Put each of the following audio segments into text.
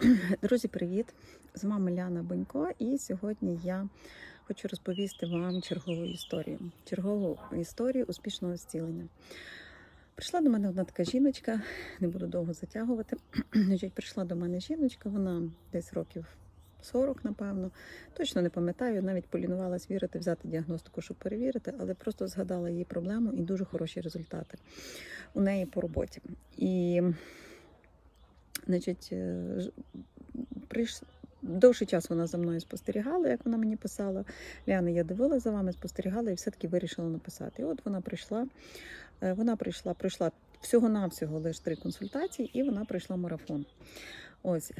Друзі, привіт! З вами Ляна Бонько, і сьогодні я хочу розповісти вам чергову історію. Чергову історію успішного зцілення. Прийшла до мене одна така жіночка, не буду довго затягувати. Прийшла до мене жіночка, вона десь років 40, напевно. Точно не пам'ятаю, навіть полінувалась вірити, взяти діагностику, щоб перевірити, але просто згадала її проблему і дуже хороші результати у неї по роботі. І Значить, е, прийш... довший час вона за мною спостерігала, як вона мені писала. Ляна, я дивилася за вами, спостерігала і все-таки вирішила написати. І от вона прийшла, е, вона прийшла, пройшла всього-навсього лише три консультації, і вона пройшла марафон. Ось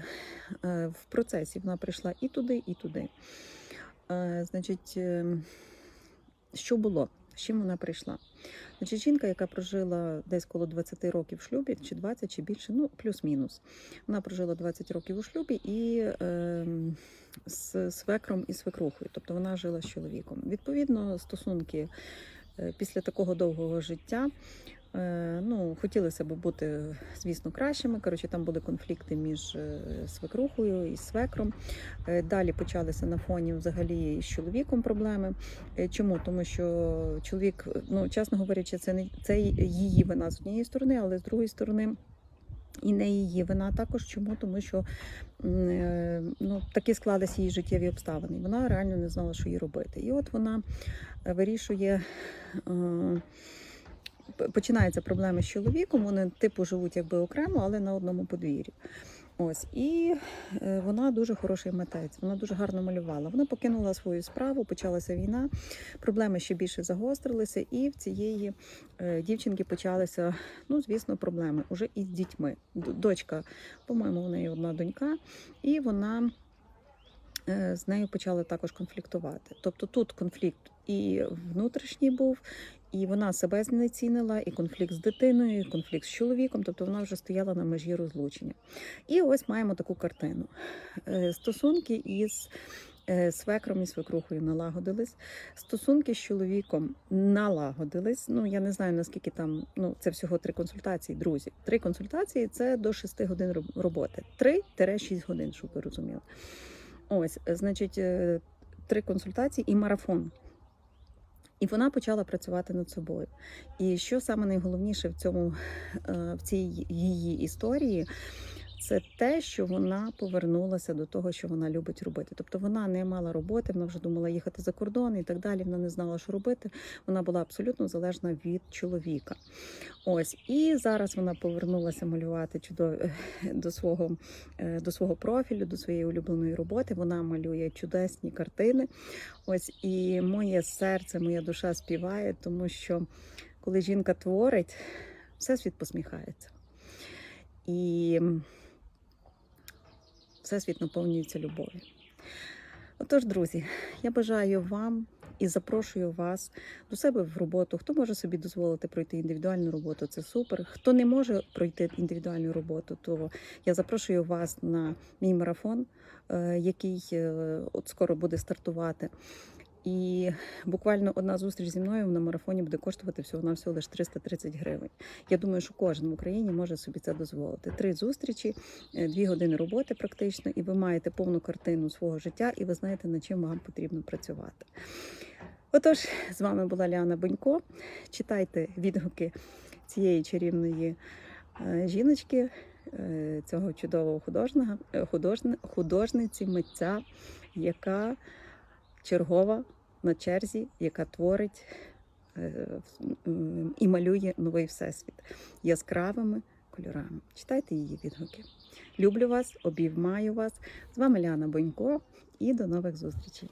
е, в процесі вона прийшла і туди, і туди. Значить, е, що було? З чим вона прийшла? Значить, жінка, яка прожила десь коло 20 років в шлюбі, чи 20, чи більше, ну плюс-мінус. Вона прожила 20 років у шлюбі і е, з свекром і свекрухою, тобто вона жила з чоловіком. Відповідно, стосунки е, після такого довгого життя. Е, Ну, хотілося б бути, звісно, кращими. Коротше, там були конфлікти між е, свекрухою і свекром. Е, Далі почалися на фоні взагалі з чоловіком проблеми. Чому? Тому що чоловік, ну чесно говорячи, це не це її вина з однієї сторони, але з другої сторони. І не її вина також. Чому? Тому що ну, такі склалися її життєві обставини. Вона реально не знала, що їй робити. І от вона вирішує. Починаються проблеми з чоловіком. Вони типу живуть якби окремо, але на одному подвір'ї. Ось і е, вона дуже хороший митець. Вона дуже гарно малювала. Вона покинула свою справу, почалася війна. Проблеми ще більше загострилися, і в цієї е, дівчинки почалися, ну звісно, проблеми уже із дітьми. Дочка, по-моєму, у неї одна донька, і вона. е, З нею почали також конфліктувати. Тобто тут конфлікт і внутрішній був, і вона себе знецінила, і конфлікт з дитиною, і конфлікт з чоловіком. Тобто вона вже стояла на межі розлучення. І ось маємо таку картину. Е, Стосунки із е, свекром і свекрухою налагодились. Стосунки з чоловіком налагодились. Ну я не знаю наскільки там. Ну це всього три консультації, друзі. Три консультації це до 6 годин роб- роботи. 3-6 годин, щоб ви розуміли. Ось, е, значить, три консультації і марафон. І вона почала працювати над собою. І що саме найголовніше в цьому е, в цій її історії, це те, що вона повернулася до того, що вона любить робити. Тобто вона не мала роботи, вона вже думала їхати за кордон і так далі. Вона не знала, що робити. Вона була абсолютно залежна від чоловіка. Ось і зараз вона повернулася малювати чудові до свого, е, до свого профілю, до своєї улюбленої роботи. Вона малює чудесні картини. Ось і моє серце, моя душа співає, тому що коли жінка творить, всесвіт посміхається. І всесвіт наповнюється любов'ю. Отож, друзі, я бажаю вам і запрошую вас до себе в роботу. Хто може собі дозволити пройти індивідуальну роботу, це супер. Хто не може пройти індивідуальну роботу, то я запрошую вас на мій марафон, е, який е, от скоро буде стартувати. І буквально одна зустріч зі мною на марафоні буде коштувати всього на всього лише 330 гривень. Я думаю, що кожен в Україні може собі це дозволити. Три зустрічі, е, дві години роботи практично, і ви маєте повну картину свого життя, і ви знаєте, над чим вам потрібно працювати. Отож, з вами була Ліана Бонько. Читайте відгуки цієї чарівної е, жіночки, е, цього чудового художника, художниці, митця, яка чергова на черзі, яка творить е, і малює новий всесвіт яскравими кольорами. Читайте її відгуки. Люблю вас, обіймаю вас. З вами Ляна Бонько і до нових зустрічей.